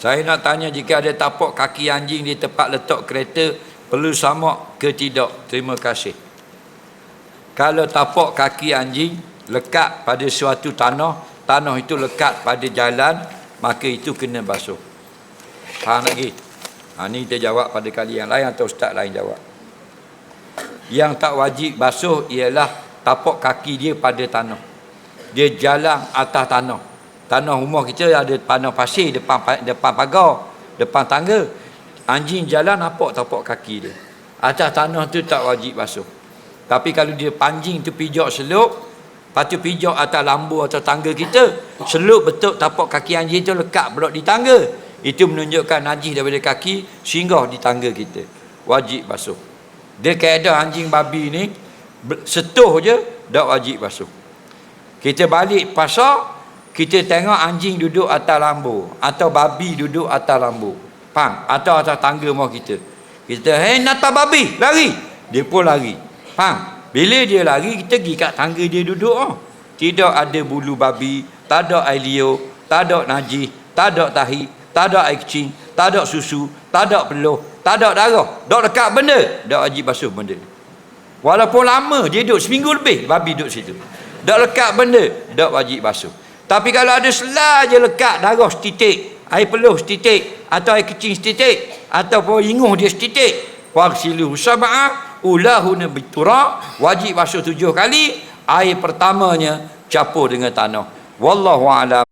Saya nak tanya jika ada tapak kaki anjing di tempat letak kereta perlu samak ke tidak? Terima kasih. Kalau tapak kaki anjing lekat pada suatu tanah, tanah itu lekat pada jalan, maka itu kena basuh. Faham lagi? Ha, ni kita jawab pada kali yang lain atau ustaz lain jawab. Yang tak wajib basuh ialah tapak kaki dia pada tanah. Dia jalan atas tanah. Tanah rumah kita ada tanah pasir depan depan pagar, depan tangga. Anjing jalan nampak tapak kaki dia. Atas tanah tu tak wajib basuh. Tapi kalau dia panjing tu pijak seluk, lepas tu pijak atas lambu atau tangga kita, seluk betul tapak kaki anjing tu lekat blok di tangga. Itu menunjukkan najis daripada kaki singgah di tangga kita. Wajib basuh. Dia kaedah anjing babi ni, setuh je, tak wajib basuh. Kita balik pasar, kita tengok anjing duduk atas lambu atau babi duduk atas lambu. Faham? Atau atas tangga rumah kita. Kita hey nata babi lari. Dia pun lari. Faham? Bila dia lari kita pergi kat tangga dia duduk oh. tidak ada bulu babi tak ada air liur tak ada najis tak ada tahi tak ada air kecing tak ada susu tak ada peluh tak ada darah. Dok dekat benda. Dak wajib basuh benda. Walaupun lama dia duduk seminggu lebih babi duduk situ. Dak lekat benda dak wajib basuh tapi kalau ada selai je lekat darah setitik, air peluh setitik, atau air kecing setitik, ataupun inguh dia setitik, waqsilu sab'a ulahuna bitura, wajib basuh tujuh kali, air pertamanya capur dengan tanah. Wallahu a'lam.